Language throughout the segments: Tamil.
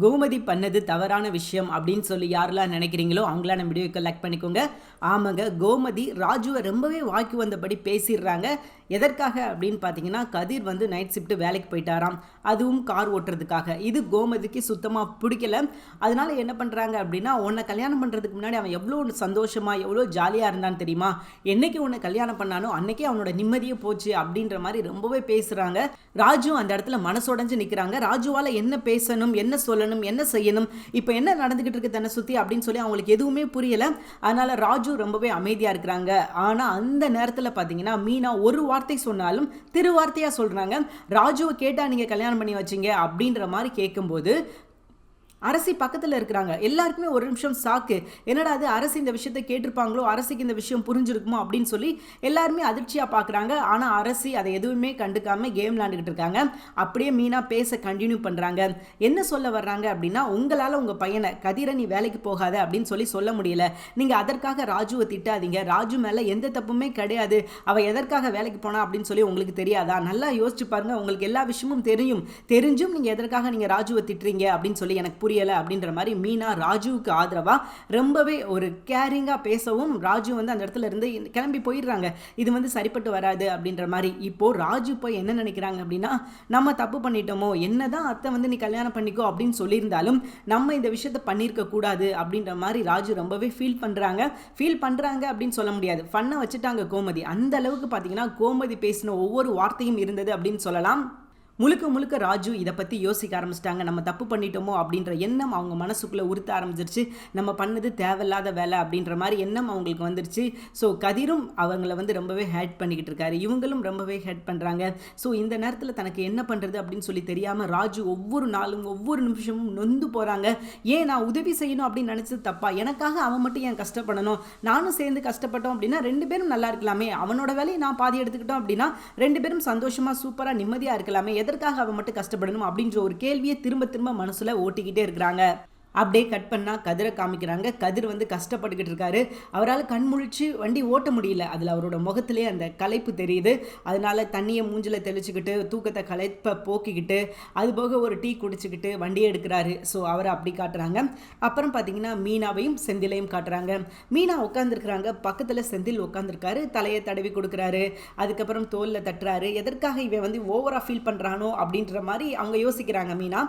கோமதி பண்ணது தவறான விஷயம் அப்படின்னு சொல்லி யாரெல்லாம் நினைக்கிறீங்களோ அவங்களாம் நம்ம வீடியோக்கு லைக் பண்ணிக்கோங்க. ஆமாங்க கோமதி ராஜுவை ரொம்பவே வாக்கி வந்தபடி பேசிடுறாங்க. எதற்காக அப்படின்னு பார்த்தீங்கன்னா கதிர் வந்து நைட் ஷிஃப்ட்டு வேலைக்கு போயிட்டாராம். அதுவும் கார் ஓட்டுறதுக்காக. இது கோமதிக்கு சுத்தமாக பிடிக்கல. அதனால என்ன பண்ணுறாங்க அப்படின்னா உன்னை கல்யாணம் பண்ணுறதுக்கு முன்னாடி அவன் எவ்வளோ சந்தோஷமாக எவ்வளோ ஜாலியாக இருந்தான்னு தெரியுமா? என்னைக்கு உன்னை கல்யாணம் பண்ணானோ அன்னைக்கே அவனோட நிம்மதியே போச்சு அப்படின்ற மாதிரி ரொம்பவே பேசுகிறாங்க ராஜு அந்த இடத்துல மனசுடைஞ்சு நிற்கிறாங்க ராஜுவால் என்ன பேசணும் என்ன சொல்லணும் என்ன செய்யணும் இப்போ என்ன நடந்துக்கிட்டு இருக்கு தன்னை சுற்றி அப்படின்னு சொல்லி அவங்களுக்கு எதுவுமே புரியலை. அதனால் ராஜு ரொம்பவே அமைதியாக இருக்கிறாங்க. ஆனால் அந்த நேரத்தில் பார்த்தீங்கன்னா மீனா ஒரு வார்த்தை சொன்னாலும் திருவார்த்தையாக சொல்கிறாங்க ராஜுவை கேட்டால் நீங்கள் கல்யாணம் பண்ணி வச்சீங்க அப்படின்ற மாதிரி கேட்கும்போது அரசி பக்கத்தில் இருக்கிறாங்க. எல்லாருக்குமே ஒரு நிமிஷம் சாக்கு. என்னடா அது அரசு இந்த விஷயத்தை கேட்டிருப்பாங்களோ அரசுக்கு இந்த விஷயம் புரிஞ்சிருக்குமோ அப்படின்னு சொல்லி எல்லாருமே அதிர்ச்சியாக பார்க்குறாங்க ஆனால் அரசி அதை எதுவுமே கண்டுக்காம கேம் விளாண்டுக்கிட்டு இருக்காங்க. அப்படியே மீனா பேச கண்டினியூ பண்ணுறாங்க என்ன சொல்ல வர்றாங்க அப்படின்னா உங்களால் உங்கள் பையனை கதிரை நீ வேலைக்கு போகாத அப்படின்னு சொல்லி சொல்ல முடியல. நீங்கள் அதற்காக ராஜுவை திட்டாதீங்க. ராஜு மேலே எந்த தப்புமே கிடையாது. அவள் எதற்காக வேலைக்கு போனா அப்படின்னு சொல்லி உங்களுக்கு தெரியாதா? நல்லா யோசிச்சு பாருங்க. உங்களுக்கு எல்லா விஷயமும் தெரியும். தெரிஞ்சும் நீங்கள் எதற்காக நீங்கள் ராஜுவை திட்டுறீங்க அப்படின்னு சொல்லி எனக்கு புரிய முடியலை அப்படின்ற மாதிரி மீனா ராஜுவுக்கு ஆதரவாக ரொம்பவே ஒரு கேரிங்காக பேசவும் ராஜு வந்து அந்த இடத்துல இருந்து கிளம்பி போயிடுறாங்க. இது வந்து சரிப்பட்டு வராது அப்படின்ற மாதிரி. இப்போது ராஜு போய் என்ன நினைக்கிறாங்க அப்படின்னா நம்ம தப்பு பண்ணிட்டோமோ என்ன தான் அத்தை வந்து நீ கல்யாணம் பண்ணிக்கோ அப்படின்னு சொல்லியிருந்தாலும் நம்ம இந்த விஷயத்த பண்ணியிருக்க கூடாது அப்படின்ற மாதிரி ராஜு ரொம்பவே ஃபீல் பண்ணுறாங்க ஃபீல் பண்ணுறாங்க அப்படின்னு சொல்ல முடியாது. ஃபன்னை வச்சுட்டாங்க கோமதி. அந்த அளவுக்கு பார்த்தீங்கன்னா கோமதி பேசின ஒவ்வொரு வார்த்தையும் இருந்தது அப்படின்னு சொல்லலாம். முழுக்க முழுக்க ராஜு இதை பற்றி யோசிக்க ஆரம்பிச்சிட்டாங்க. நம்ம தப்பு பண்ணிட்டோமோ அப்படின்ற எண்ணம் அவங்க மனசுக்குள்ளே உறுத்த ஆரம்பிச்சிருச்சு. நம்ம பண்ணது தேவையில்லாத வேலை அப்படின்ற மாதிரி எண்ணம் அவங்களுக்கு வந்துருச்சு. ஸோ கதிரும் அவங்கள வந்து ரொம்பவே ஹேட் பண்ணிக்கிட்டு இருக்காரு. இவங்களும் ரொம்பவே ஹேட் பண்ணுறாங்க ஸோ இந்த நேரத்தில் தனக்கு என்ன பண்ணுறது அப்படின்னு சொல்லி தெரியாமல் ராஜு ஒவ்வொரு நாளும் ஒவ்வொரு நிமிஷமும் நொந்து போகிறாங்க ஏன் நான் உதவி செய்யணும் அப்படின்னு நினச்சது தப்பா? எனக்காக அவன் மட்டும் ஏன் கஷ்டப்படணும்? நானும் சேர்ந்து கஷ்டப்பட்டோம் அப்படின்னா ரெண்டு பேரும் நல்லா இருக்கலாமே. அவனோட வேலையை நான் பாதி எடுத்துக்கிட்டோம் அப்படின்னா ரெண்டு பேரும் சந்தோஷமாக சூப்பராக நிம்மதியாக இருக்கலாமே. எதற்காக அவன் மட்டும் கஷ்டப்படணும் அப்படின்ற ஒரு கேள்வியை திரும்ப திரும்ப மனசில் ஓட்டிக்கிட்டே இருக்கிறாங்க. அப்படியே கட் பண்ணால் கதிரை காமிக்கிறாங்க. கதிர் வந்து கஷ்டப்பட்டுக்கிட்டு இருக்காரு. அவரால் கண் முழிச்சு வண்டி ஓட்ட முடியல. அதில் அவரோட முகத்திலே அந்த களைப்பு தெரியுது. அதனால தண்ணியை மூஞ்சில் தெளிச்சுக்கிட்டு தூக்கத்தை களைப்பை போக்கிக்கிட்டு அது போக ஒரு டீ குடிச்சுக்கிட்டு வண்டியை எடுக்கிறாரு. ஸோ அவரை அப்படி காட்டுறாங்க. அப்புறம் பார்த்தீங்கன்னா மீனாவையும் செந்திலையும் காட்டுறாங்க. மீனா உட்காந்துருக்குறாங்க பக்கத்தில் செந்தில் உட்காந்துருக்காரு தலையை தடவி கொடுக்குறாரு. அதுக்கப்புறம் தோலில் தட்டுறாரு. எதற்காக இவன் வந்து ஓவராக ஃபீல் பண்ணுறானோ அப்படின்ற மாதிரி அவங்க யோசிக்கிறாங்க மீனா.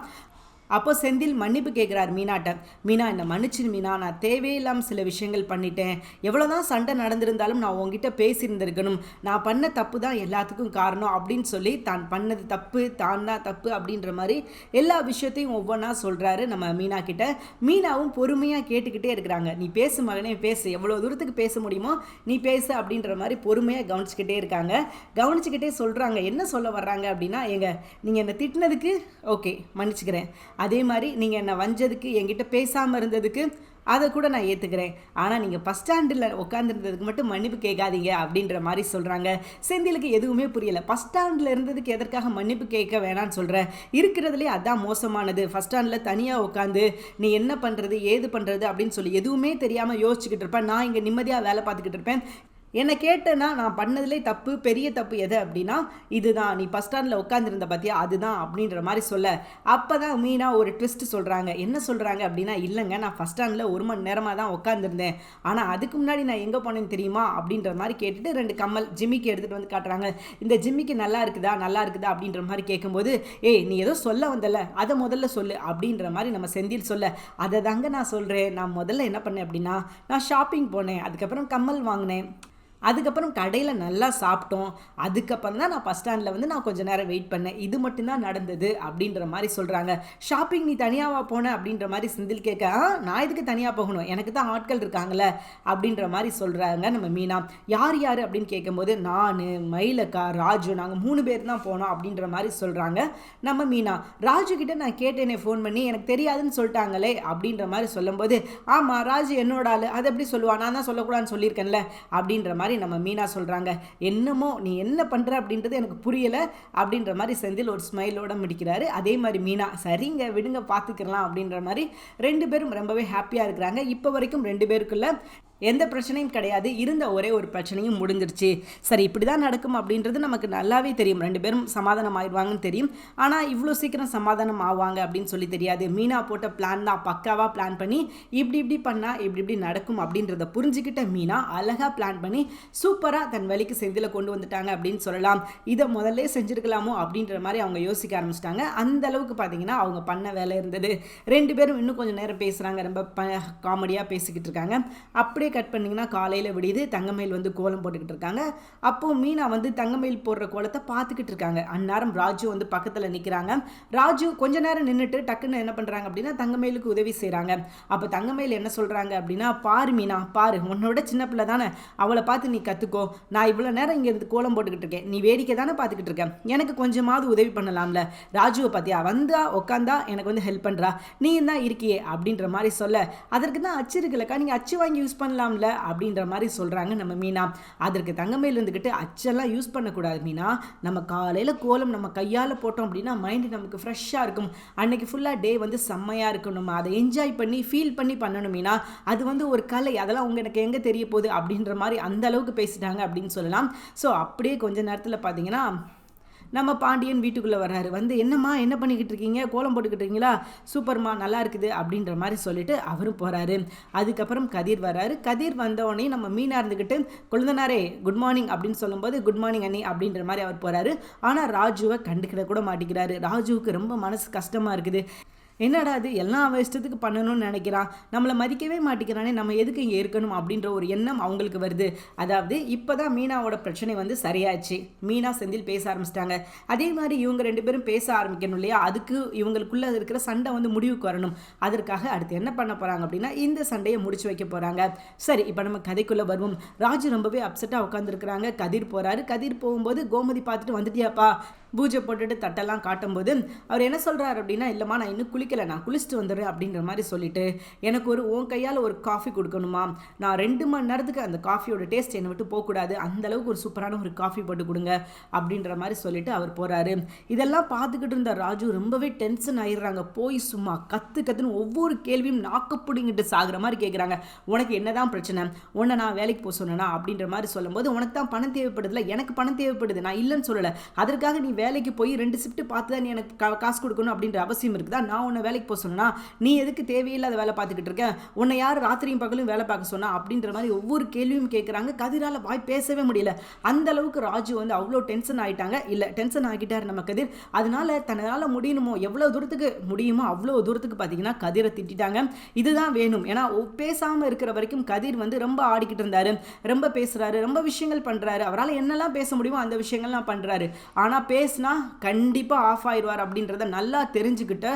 அப்போ செந்தில் மன்னிப்பு கேட்குறாரு மீனாட்ட. மீனா என்னை மன்னிச்சிரு மீனா. நான் தேவையில்லாமல் சில விஷயங்கள் பண்ணிட்டேன். எவ்வளோதான் சண்டை நடந்திருந்தாலும் நான் உங்ககிட்ட பேசியிருந்திருக்கணும். நான் பண்ண தப்பு தான் எல்லாத்துக்கும் காரணம் அப்படின்னு சொல்லி தான் பண்ணது தப்பு தான் தான் தப்பு அப்படின்ற மாதிரி எல்லா விஷயத்தையும் ஒவ்வொன்றா சொல்கிறாரு நம்ம மீனா கிட்ட. மீனாவும் பொறுமையாக கேட்டுக்கிட்டே இருக்கிறாங்க. நீ பேசு மகனே பேசு. எவ்வளோ தூரத்துக்கு பேச முடியுமோ நீ பேசு அப்படின்ற மாதிரி பொறுமையாக கவனிச்சுக்கிட்டே இருக்காங்க. கவனிச்சுக்கிட்டே சொல்கிறாங்க என்ன சொல்ல வர்றாங்க அப்படின்னா எங்க நீங்கள் என்னை திட்டினதுக்கு ஓகே மன்னிச்சுக்கிறேன். அதே மாதிரி நீங்கள் என்னை வஞ்சதுக்கு என்கிட்ட பேசாமல் இருந்ததுக்கு அதை கூட நான் ஏற்றுக்கிறேன் ஆனால் நீங்கள் ஃபஸ்ட் ஸ்டாண்டில் உட்காந்துருந்ததுக்கு மட்டும் மன்னிப்பு கேட்காதீங்க அப்படின்ற மாதிரி சொல்கிறாங்க செந்திலுக்கு எதுவுமே புரியலை. ஃபஸ்ட் ஸ்டாண்டில் இருந்ததுக்கு எதற்காக மன்னிப்பு கேட்க வேணான்னு சொல்கிறேன் இருக்கிறதுலே அதான் மோசமானது. ஃபஸ்ட் ஸ்டாண்டில் தனியாக உட்காந்து நீ என்ன பண்ணுறது ஏது பண்ணுறது அப்படின்னு சொல்லி எதுவுமே தெரியாமல் யோசிச்சுக்கிட்டு இருப்பேன். நான் இங்கே நிம்மதியாக வேலை பார்த்துக்கிட்டு இருப்பேன். என்னை கேட்டேன்னா நான் பண்ணதுலே தப்பு பெரிய தப்பு எது அப்படின்னா இதுதான். நீ பஸ் ஸ்டாண்டில் உட்காந்துருந்த பார்த்தியா அதுதான் அப்படின்ற மாதிரி சொல்ல. அப்போ தான் மீனா ஒரு ட்விஸ்ட் சொல்கிறாங்க என்ன சொல்கிறாங்க அப்படின்னா இல்லைங்க நான் ஃபஸ்ட் ஸ்டாண்டில் ஒரு மணி நேரமாக தான் உட்காந்துருந்தேன் ஆனால் அதுக்கு முன்னாடி நான் எங்கே போனேன்னு தெரியுமா? அப்படின்ற மாதிரி கேட்டுட்டு ரெண்டு கம்மல் ஜிம்மிக்கு எடுத்துகிட்டு வந்து காட்டுறாங்க. இந்த ஜிம்மிக்கு நல்லா இருக்குதா? நல்லா இருக்குதா? அப்படின்ற மாதிரி கேட்கும்போது ஏய் நீ ஏதோ சொல்ல வந்தல அதை முதல்ல சொல்லு. அப்படின்ற மாதிரி நம்ம செந்தில் சொல்ல அதை தாங்க நான் சொல்கிறேன் நான் முதல்ல என்ன பண்ணேன் அப்படின்னா நான் ஷாப்பிங் போனேன். அதுக்கப்புறம் கம்மல் வாங்கினேன். அதுக்கப்புறம் கடையில் நல்லா சாப்பிட்டோம். அதுக்கப்புறம் தான் நான் பஸ் ஸ்டாண்டில் வந்து நான் கொஞ்சம் நேரம் வெயிட் பண்ணேன். இது மட்டும்தான் நடந்தது அப்படின்ற மாதிரி சொல்கிறாங்க ஷாப்பிங் நீ தனியாவா போன அப்படின்ற மாதிரி சிந்தில் கேட்க நான் இதுக்கு தனியாக போகணும்? எனக்கு தான் ஆட்கள் இருக்காங்களே அப்படின்ற மாதிரி சொல்கிறாங்க நம்ம மீனா. யார் யார் அப்படின்னு கேட்கும்போது நான் மயிலக்கா ராஜு நாங்கள் மூணு பேர் தான் போனோம் அப்படின்ற மாதிரி சொல்கிறாங்க நம்ம மீனா. ராஜு கிட்ட நான் கேட்டேனே ஃபோன் பண்ணி எனக்கு தெரியாதுன்னு சொல்லிட்டாங்களே அப்படின்ற மாதிரி சொல்லும்போது ஆமாம் ராஜு என்னோட ஆள். அதை எப்படி சொல்லுவா? நான் தான் சொல்லக்கூடாதுன்னு சொல்லியிருக்கேன்ல அப்படின்ற மாதிரி மாதிரி நம்ம மீனா சொல்கிறாங்க என்னமோ நீ என்ன பண்ணுற அப்படின்றது எனக்கு புரியலை அப்படின்ற மாதிரி செந்தில் ஒரு ஸ்மைலோட முடிக்கிறாரு. அதே மாதிரி மீனா சரிங்க விடுங்க பார்த்துக்கலாம் அப்படின்ற மாதிரி ரெண்டு பேரும் ரொம்பவே ஹாப்பியாக இருக்கிறாங்க. இப்போ வரைக்கும் ரெண்டு பேருக்குள்ள எந்த பிரச்சனையும் கிடையாது. இருந்த ஒரே ஒரு பிரச்சனையும் முடிஞ்சிருச்சு. சரி இப்படி தான் நடக்கும் அப்படின்றது நமக்கு நல்லாவே தெரியும். ரெண்டு பேரும் சமாதானம் ஆயிடுவாங்கன்னு தெரியும். ஆனால் இவ்வளோ சீக்கிரம் சமாதானம் ஆவாங்க அப்படின்னு சொல்லி தெரியாது. மீனா போட்ட பிளான் தான். பக்காவாக பிளான் பண்ணி இப்படி இப்படி பண்ணால் இப்படி இப்படி நடக்கும் அப்படின்றத புரிஞ்சுக்கிட்ட மீனா அழகாக பிளான் பண்ணி சூப்பராக தன் வழிக்கு செந்தில் கொண்டு வந்துட்டாங்க அப்படின்னு சொல்லலாம். இதை முதல்ல செஞ்சுருக்கலாமோ அப்படின்ற மாதிரி அவங்க யோசிக்க ஆரம்பிச்சிட்டாங்க. அந்த அளவுக்கு பார்த்தீங்கன்னா அவங்க பண்ண வேலை இருந்தது. ரெண்டு பேரும் இன்னும் கொஞ்சம் நேரம் பேசுகிறாங்க ரொம்ப காமெடியாக பேசிக்கிட்டு இருக்காங்க. அப்படி அப்படியே கட் பண்ணிங்கன்னா காலையில் விடியுது தங்கமயில் வந்து கோலம் போட்டுக்கிட்டு இருக்காங்க. அப்போது மீனா வந்து தங்கமயில் போடுற கோலத்தை பார்த்துக்கிட்டு இருக்காங்க. அந்நேரம் ராஜு வந்து பக்கத்தில் நிற்கிறாங்க ராஜு கொஞ்ச நேரம் நின்றுட்டு டக்குன்னு என்ன பண்ணுறாங்க அப்படின்னா தங்கமயிலுக்கு உதவி செய்கிறாங்க அப்போ தங்கமயில் என்ன சொல்கிறாங்க அப்படின்னா பாரு மீனா பாரு உன்னோட சின்ன பிள்ளை தானே. அவளை பார்த்து நீ கற்றுக்கோ நான் இவ்வளோ நேரம் இங்கேருந்து கோலம் போட்டுக்கிட்டு இருக்கேன். நீ வேடிக்கை தானே பார்த்துக்கிட்டு இருக்கேன் எனக்கு கொஞ்சமாவது உதவி பண்ணலாம்ல. ராஜுவை பார்த்தியா? வந்தா உட்காந்தா எனக்கு வந்து ஹெல்ப் பண்ணுறா நீ தான் இருக்கியே அப்படின்ற மாதிரி சொல்ல. அதற்கு தான் அச்சு இருக்குல்லக்கா. நீங்கள் அச்சு வாங்கி யூஸ் பண்ண பண்ணலாம்ல அப்படின்ற மாதிரி சொல்கிறாங்க நம்ம மீனா. அதற்கு தங்கமையில் இருந்துக்கிட்டு அச்செல்லாம் யூஸ் பண்ணக்கூடாது மீனா. நம்ம காலையில் கோலம் நம்ம கையால் போட்டோம் அப்படின்னா மைண்டு நமக்கு ஃப்ரெஷ்ஷாக இருக்கும். அன்னைக்கு ஃபுல்லாக டே வந்து செம்மையாக இருக்கும். நம்ம அதை என்ஜாய் பண்ணி ஃபீல் பண்ணி பண்ணணும் மீனா. அது வந்து ஒரு கலை. அதெல்லாம் உங்க எனக்கு எங்கே தெரிய போகுது அப்படின்ற மாதிரி அந்த அளவுக்கு பேசிட்டாங்க அப்படின்னு சொல்லலாம். ஸோ அப்படியே கொஞ்ச நேரத்தில் பார்த்தீங்கன்னா நம்ம பாண்டியன் வீட்டுக்குள்ளே வர்றாரு. வந்து என்னம்மா என்ன பண்ணிக்கிட்டு இருக்கீங்க? கோலம் போட்டுக்கிட்டு இருக்கீங்களா? சூப்பர்மா நல்லா இருக்குது அப்படின்ற மாதிரி சொல்லிட்டு அவரும் போகிறாரு அதுக்கப்புறம் கதிர் வர்றாரு. கதிர் வந்தவொடனே நம்ம மீனாக இருந்துக்கிட்டு குழந்தனாரே குட் மார்னிங் அப்படின்னு சொல்லும்போது குட் மார்னிங் அண்ணி அப்படின்ற மாதிரி அவர் போகிறாரு ஆனால் ராஜுவை கண்டுக்கிட கூட மாட்டேங்கிறாரு. ராஜுவுக்கு ரொம்ப மனசு கஷ்டமாக இருக்குது. என்னடா அது எல்லாம் அவன் இஷ்டத்துக்கு பண்ணணும்னு நினைக்கிறான் நம்மளை மதிக்கவே மாட்டேங்கிறானே நம்ம எதுக்கு இங்கே இருக்கணும் அப்படின்ற ஒரு எண்ணம் அவங்களுக்கு வருது. அதாவது இப்போ தான் மீனாவோட பிரச்சனை வந்து சரியாச்சு மீனா செந்தில் பேச ஆரம்பிச்சிட்டாங்க. அதே மாதிரி இவங்க ரெண்டு பேரும் பேச ஆரம்பிக்கணும் இல்லையா? அதுக்கு இவங்களுக்குள்ளே இருக்கிற சண்டை வந்து முடிவுக்கு வரணும். அதற்காக அடுத்து என்ன பண்ண போகிறாங்க அப்படின்னா இந்த சண்டையை முடிச்சு வைக்க போகிறாங்க சரி இப்போ நம்ம கதைக்குள்ளே வருவோம். ராஜு ரொம்பவே அப்செட்டாக உட்காந்துருக்குறாங்க கதிர் போகிறாரு கதிர் போகும்போது கோமதி பார்த்துட்டு வந்துட்டியாப்பா? பூஜை போட்டுட்டு தட்டெல்லாம் காட்டும்போது அவர் என்ன சொல்கிறார் அப்படின்னா இல்லைம்மா நான் இன்னும் குளிக்கலை நான் குளிச்சுட்டு வந்துடுறேன் அப்படின்ற மாதிரி சொல்லிட்டு எனக்கு ஒரு உன் கையால் ஒரு காஃபி கொடுக்கணுமா? நான் ரெண்டு மணி நேரத்துக்கு அந்த காஃபியோட டேஸ்ட் என்னை விட்டு போகக்கூடாது. அந்தளவுக்கு ஒரு சூப்பரான ஒரு காஃபி போட்டு கொடுங்க அப்படின்ற மாதிரி சொல்லிட்டு அவர் போகிறாரு இதெல்லாம் பார்த்துக்கிட்டு இருந்த ராஜு ரொம்பவே டென்ஷன் ஆயிடுறாங்க. போய் சும்மா கற்று கற்றுன்னு ஒவ்வொரு கேள்வியும் நாக்கப்பிடிங்கிட்டு சாகிற மாதிரி கேட்குறாங்க உனக்கு என்னதான் பிரச்சனை? உன்னை நான் வேலைக்கு போக சொன்னேனா? அப்படின்ற மாதிரி சொல்லும்போது உனக்கு தான் பணம் தேவைப்படுதுல? எனக்கு பணம் தேவைப்படுது. நான் இல்லைன்னு சொல்லலை. அதற்காக நீ வேலைக்கு போய் ரெண்டு ஷிஃப்ட் பார்த்து தான் நீ எனக்கு காசு கொடுக்கணும் அப்படின்ற அவசியம் இருக்குதா? நான் உன்னை வேலைக்கு போக சொன்னா நீ எதுக்கு தேவையில்லாத வேலை பார்த்துக்கிட்டு இருக்க? உன்னை யார் ராத்திரியும் பகலும் வேலை பார்க்க சொன்னா அப்படின்ற மாதிரி ஒவ்வொரு கேள்வியும் கேட்குறாங்க கதிரால் வாய் பேசவே முடியல. அந்த அளவுக்கு ராஜு வந்து அவ்வளோ டென்ஷன் ஆகிட்டாங்க இல்லை டென்ஷன் ஆகிட்டார் நம்ம கதிர். அதனால தன்னால் முடியணுமோ எவ்வளோ தூரத்துக்கு முடியுமோ அவ்வளோ தூரத்துக்கு பார்த்தீங்கன்னா கதிரை திட்டாங்க இதுதான் வேணும். ஏன்னா பேசாமல் இருக்கிற வரைக்கும் கதிர் வந்து ரொம்ப ஆடிக்கிட்டு இருந்தாரு. ரொம்ப பேசுகிறாரு ரொம்ப விஷயங்கள் பண்ணுறாரு அவரால் என்னெல்லாம் பேச முடியுமோ அந்த விஷயங்கள்லாம் பண்ணுறாரு ஆனால் பேசினா கண்டிப்பாக ஆஃப் ஆயிடுவார் அப்படின்றத நல்லா தெரிஞ்சுக்கிட்ட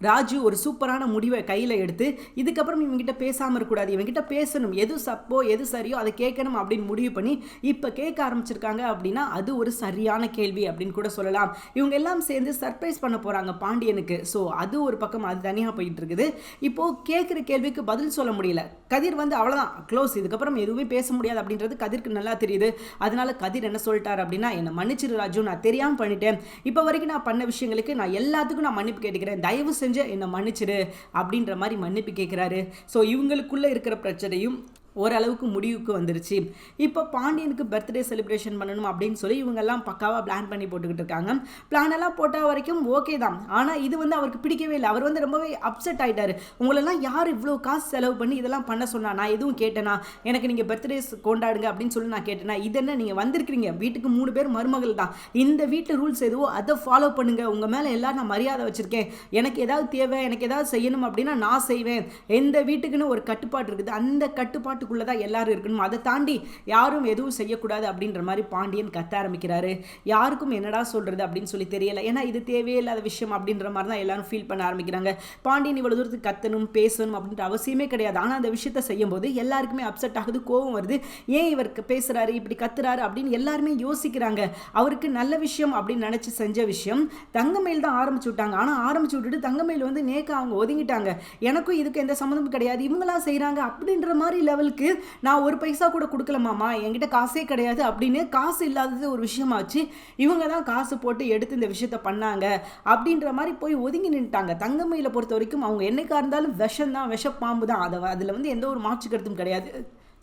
ராஜு ஒரு சூப்பரான முடிவை கையில் எடுத்து இதுக்கப்புறம் இவங்ககிட்ட பேசாமல் இருக்கக்கூடாது. இவங்ககிட்ட பேசணும். எது சப்போ எது சரியோ அதை கேட்கணும் அப்படின்னு முடிவு பண்ணி இப்போ கேட்க ஆரம்பிச்சிருக்காங்க அப்படின்னா அது ஒரு சரியான கேள்வி அப்படின்னு கூட சொல்லலாம். இவங்க எல்லாம் சேர்ந்து சர்ப்ரைஸ் பண்ண போகிறாங்க பாண்டியனுக்கு. ஸோ அது ஒரு பக்கம் அது தனியாக போயிட்டு இருக்குது. இப்போது கேட்குற கேள்விக்கு பதில் சொல்ல முடியல. கதிர் வந்து அவ்வளோதான் க்ளோஸ் இதுக்கப்புறம் எதுவுமே பேச முடியாது அப்படின்றது கதிர்க்கு நல்லா தெரியுது. அதனால கதிர் என்ன சொல்லிட்டார் அப்படின்னா என்னை மன்னிச்சிரு ராஜு. நான் தெரியாமல் பண்ணிட்டேன். இப்போ வரைக்கும் நான் பண்ண விஷயங்களுக்கு நான் எல்லாத்துக்கும் நான் மன்னிப்பு கேட்டுக்கிறேன். தயவு செஞ்ச என்னை மன்னிச்சிடு அப்படின்ற மாதிரி மன்னிப்பு கேட்குறாரு ஸோ இவங்களுக்குள்ளே இருக்கிற பிரச்சனையும் ஓரளவுக்கு முடிவுக்கு வந்துருச்சு. இப்போ பாண்டியனுக்கு பர்த்டே செலிப்ரேஷன் பண்ணணும் அப்படின்னு சொல்லி இவங்கெல்லாம் பக்காவாக பிளான் பண்ணி போட்டுக்கிட்டு இருக்காங்க. பிளான் எல்லாம் போட்ட வரைக்கும் ஓகே தான். ஆனால் இது வந்து அவருக்கு பிடிக்கவே இல்லை. அவர் வந்து ரொம்பவே அப்செட் ஆகிட்டார் உங்களெல்லாம் யார் இவ்வளோ காசு செலவு பண்ணி இதெல்லாம் பண்ண சொன்னா நான் எதுவும் கேட்டேனா? எனக்கு நீங்கள் பர்த்டே கொண்டாடுங்க அப்படின்னு சொல்லி நான் கேட்டேனா? இது என்ன நீங்கள் வந்திருக்கிறீங்க? வீட்டுக்கு மூணு பேர் மருமகள் தான். இந்த வீட்டு ரூல்ஸ் எதுவோ அதை ஃபாலோ பண்ணுங்கள் உங்கள் மேலே எல்லாம் நான் மரியாதை வச்சுருக்கேன். எனக்கு ஏதாவது தேவை எனக்கு ஏதாவது செய்யணும் அப்படின்னா நான் செய்வேன். எந்த வீட்டுக்குன்னு ஒரு கட்டுப்பாடு இருக்குது. அந்த கட்டுப்பாட்டு குடும்பத்துக்குள்ளே தான் எல்லாரும் இருக்கணும் அதை தாண்டி யாரும் எதுவும் செய்யக்கூடாது அப்படின்ற மாதிரி பாண்டியன் கத்த ஆரம்பிக்கிறாரு. யாருக்கும் என்னடா சொல்கிறது அப்படின்னு சொல்லி தெரியல. ஏன்னா இது தேவையில்லாத விஷயம் அப்படின்ற மாதிரி தான் எல்லாரும் ஃபீல் பண்ண ஆரம்பிக்கிறாங்க. பாண்டியன் இவ்வளோ தூரத்துக்கு கத்தணும் பேசணும் அப்படின்ற அவசியமே கிடையாது. ஆனால் அந்த விஷயத்த செய்யும்போது எல்லாருக்குமே அப்செட் ஆகுது கோவம் வருது. ஏன் இவருக்கு பேசுகிறாரு இப்படி கத்துறாரு அப்படின்னு எல்லாருமே யோசிக்கிறாங்க. அவருக்கு நல்ல விஷயம் அப்படின்னு நினச்சி செஞ்ச விஷயம் தங்கமயில் தான் ஆரம்பிச்சு விட்டாங்க. ஆனால் ஆரம்பிச்சு விட்டுட்டு தங்கமயில் வந்து நேக்க அவங்க ஒதுங்கிட்டாங்க. எனக்கும் இதுக்கு எந்த சம்மந்தமும் கிடையாது. இவங்களாம் செய்கிறாங்க அப்படின்ற மாதிரி லெவலுக்கு இதுக்கு நான் ஒரு பைசா கூட கொடுக்கலமாமா என்கிட்ட காசே கிடையாது அப்படின்னு காசு இல்லாதது ஒரு விஷயமாச்சு. இவங்க தான் காசு போட்டு எடுத்து இந்த விஷயத்த பண்ணாங்க. அப்படின்ற மாதிரி போய் ஒதுங்கி நின்ட்டாங்க தங்கமையில் பொறுத்த வரைக்கும் அவங்க என்னைக்கா இருந்தாலும் விஷம் தான் விஷப்பாம்பு தான் அதை அதில் வந்து எந்த ஒரு மாற்று கருத்தும் கிடையாது.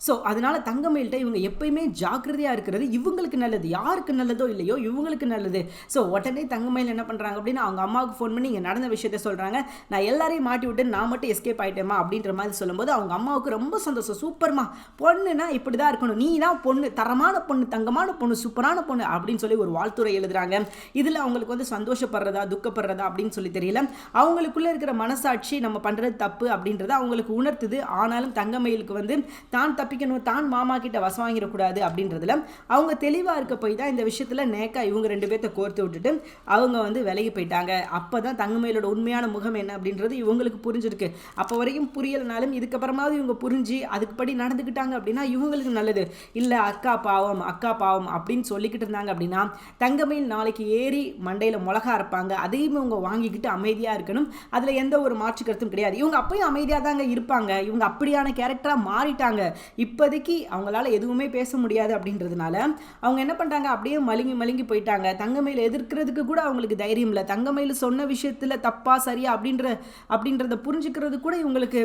ஸோ அதனால் தங்கமயில்கிட்ட இவங்க எப்பயுமே ஜாக்கிரதையாக இருக்கிறது இவங்களுக்கு நல்லது. யாருக்கு நல்லதோ இல்லையோ இவங்களுக்கு நல்லது. ஸோ உடனே தங்கமயில் என்ன பண்ணுறாங்க அப்படின்னா அவங்க அம்மாவுக்கு ஃபோன் பண்ணி இங்கே நடந்த விஷயத்த சொல்கிறாங்க நான் எல்லாரையும் மாட்டி விட்டு நான் மட்டும் எஸ்கேப் ஆகிட்டேமா அப்படின்ற மாதிரி சொல்லும்போது அவங்க அம்மாவுக்கு ரொம்ப சந்தோஷம். சூப்பர்மா. பொண்ணுனா இப்படி தான் இருக்கணும். நீ தான் பொண்ணு தரமான பொண்ணு தங்கமான பொண்ணு சூப்பரான பொண்ணு அப்படின்னு சொல்லி ஒரு வாழ்த்துறை எழுதுறாங்க. இதில் அவங்களுக்கு வந்து சந்தோஷப்படுறதா துக்கப்படுறதா அப்படின்னு சொல்லி தெரியல. அவங்களுக்குள்ளே இருக்கிற மனசாட்சி நம்ம பண்ணுறது தப்பு அப்படின்றத அவங்களுக்கு உணர்த்துது. ஆனாலும் தங்கமயிலுக்கு வந்து தான் தப்பிக்கணும் தான் மாமா கிட்ட வசம் வாங்கிடக்கூடாது அப்படின்றதுல அவங்க தெளிவாக இருக்க போய் தான் இந்த விஷயத்தில் நேக்கா இவங்க ரெண்டு பேர்த்த கோர்த்து விட்டுட்டு அவங்க வந்து விலகி போயிட்டாங்க. அப்போ தான் தங்கமயிலோட உண்மையான முகம் என்ன அப்படின்றது இவங்களுக்கு புரிஞ்சிருக்கு. அப்போ வரைக்கும் புரியலைனாலும் இதுக்கப்புறமாவது இவங்க புரிஞ்சு அதுக்குப்படி நடந்துக்கிட்டாங்க அப்படின்னா இவங்களுக்கு நல்லது. இல்லை அக்கா பாவம் அக்கா பாவம் அப்படின்னு சொல்லிக்கிட்டு இருந்தாங்க அப்படின்னா தங்கமயில் நாளைக்கு ஏறி மண்டையில் மிளகா இருப்பாங்க அதையும் இவங்க வாங்கிக்கிட்டு அமைதியாக இருக்கணும். அதில் எந்த ஒரு மாற்று கருத்தும் கிடையாது. இவங்க அப்பயும் அமைதியாக தாங்க இருப்பாங்க. இவங்க அப்படியான கேரக்டராக மாறிட்டாங்க. இப்போதைக்கு அவங்களால எதுவுமே பேச முடியாது அப்படின்றதுனால அவங்க என்ன பண்ணுறாங்க அப்படியே மலுங்கி மலுங்கி போயிட்டாங்க. தங்கமயில் எதிர்க்கிறதுக்கு கூட அவங்களுக்கு தைரியம் இல்லை. தங்கமயில் சொன்ன விஷயத்தில் தப்பா சரியா அப்படின்ற அப்படின்றத புரிஞ்சுக்கிறது கூட இவங்களுக்கு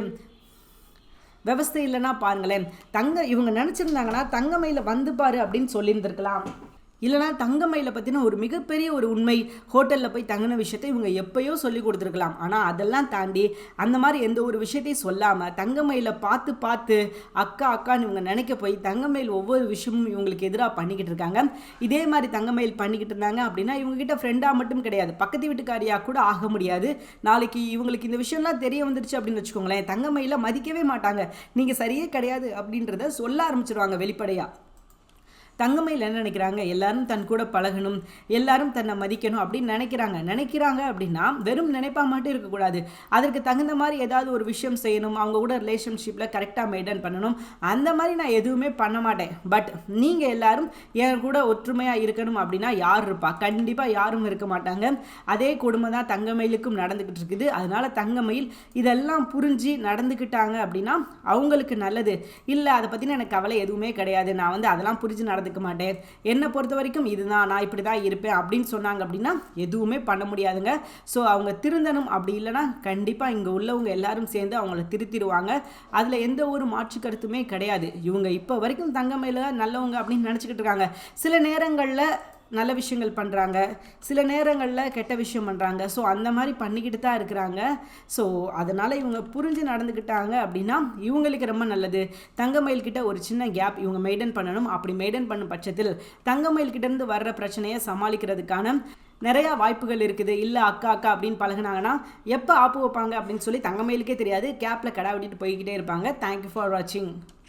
விவஸ்தை இல்லைன்னா பாருங்களேன். தங்க இவங்க நினச்சிருந்தாங்கன்னா தங்கமயில வந்து பாரு அப்படின்னு சொல்லியிருந்திருக்கலாம். இல்லைனா தங்கமயில பற்றின ஒரு மிகப்பெரிய ஒரு உண்மை ஹோட்டலில் போய் தங்கின விஷயத்தை இவங்க எப்பயோ சொல்லி கொடுத்துருக்கலாம். ஆனால் அதெல்லாம் தாண்டி அந்த மாதிரி எந்த ஒரு விஷயத்தையும் சொல்லாமல் தங்கமயில பார்த்து பார்த்து அக்கா அக்கான்னு இவங்க நினைக்க போய் தங்கமயில் ஒவ்வொரு விஷயமும் இவங்களுக்கு எதிராக பண்ணிக்கிட்டு இருக்காங்க. இதே மாதிரி தங்கமயில் பண்ணிக்கிட்டு இருந்தாங்க அப்படின்னா இவங்ககிட்ட ஃப்ரெண்டாக மட்டும் கிடையாது. பக்கத்து வீட்டுக்காரியாக கூட ஆக முடியாது. நாளைக்கு இவங்களுக்கு இந்த விஷயம்லாம் தெரிய வந்துருச்சு அப்படின்னு வச்சுக்கோங்களேன் தங்கமயில மதிக்கவே மாட்டாங்க. நீங்கள் சரியே கிடையாது அப்படின்றத சொல்ல ஆரம்பிச்சிருவாங்க வெளிப்படையாக தங்கமையில் என்ன நினைக்கிறாங்க? எல்லாரும் தன் கூட பழகணும் எல்லாரும் தன்னை மதிக்கணும் அப்படின்னு நினைக்கிறாங்க. நினைக்கிறாங்க அப்படின்னா வெறும் நினைப்பா மட்டும் இருக்கக்கூடாது. அதற்கு தகுந்த மாதிரி ஏதாவது ஒரு விஷயம் செய்யணும் அவங்க கூட ரிலேஷன்ஷிப்பில் கரெக்டாக மெயின்டைன் பண்ணணும். அந்த மாதிரி நான் எதுவுமே பண்ண மாட்டேன். பட் நீங்கள் எல்லாரும் என் கூட ஒற்றுமையாக இருக்கணும் அப்படின்னா யார் இருப்பா? கண்டிப்பாக யாரும் இருக்க மாட்டாங்க. அதே குடும்பம் தான் தங்கமயிலுக்கும் நடந்துக்கிட்டு இருக்குது. அதனால் தங்கமயில் இதெல்லாம் புரிஞ்சு நடந்துக்கிட்டாங்க அப்படின்னா அவங்களுக்கு நல்லது. இல்லை அதை பற்றின எனக்கு கவலை எதுவுமே கிடையாது. நான் வந்து அதெல்லாம் புரிஞ்சு நடந்து நடந்துக்க மாட்டேன். என்னை பொறுத்த வரைக்கும் இதுதான். நான் இப்படி தான் இருப்பேன் அப்படின்னு சொன்னாங்க அப்படின்னா எதுவுமே பண்ண முடியாதுங்க. ஸோ அவங்க திருந்தணும் அப்படி இல்லைன்னா கண்டிப்பாக இங்கே உள்ளவங்க எல்லாரும் சேர்ந்து அவங்கள திருத்திடுவாங்க. அதில் எந்த ஒரு மாற்று கருத்துமே கிடையாது. இவங்க இப்போ வரைக்கும் தங்கமையில் நல்லவங்க அப்படின்னு நினச்சிக்கிட்டு இருக்காங்க. சில நேரங்களில் நல்ல விஷயங்கள் பண்ணுறாங்க சில நேரங்களில் கெட்ட விஷயம் பண்ணுறாங்க ஸோ அந்த மாதிரி பண்ணிக்கிட்டு தான் இருக்கிறாங்க. ஸோ அதனால் இவங்க புரிஞ்சு நடந்துக்கிட்டாங்க அப்படின்னா இவங்களுக்கு ரொம்ப நல்லது. தங்கமயில் கிட்ட ஒரு சின்ன கேப் இவங்க மெயின்டைன் பண்ணணும். அப்படி மெயின்டைன் பண்ணும் பட்சத்தில் தங்கமயில் கிட்டேருந்து வர்ற பிரச்சனையை சமாளிக்கிறதுக்கான நிறையா வாய்ப்புகள் இருக்குது. இல்லை அக்கா அக்கா அப்படின்னு பழகினாங்கன்னா எப்போ ஆப்பு வைப்பாங்க அப்படின்னு சொல்லி தங்கமயிலுக்கே தெரியாது. கேப்பில் கடை விட்டுட்டு போய்கிட்டே இருப்பாங்க. தேங்க்யூ ஃபார் வாட்சிங்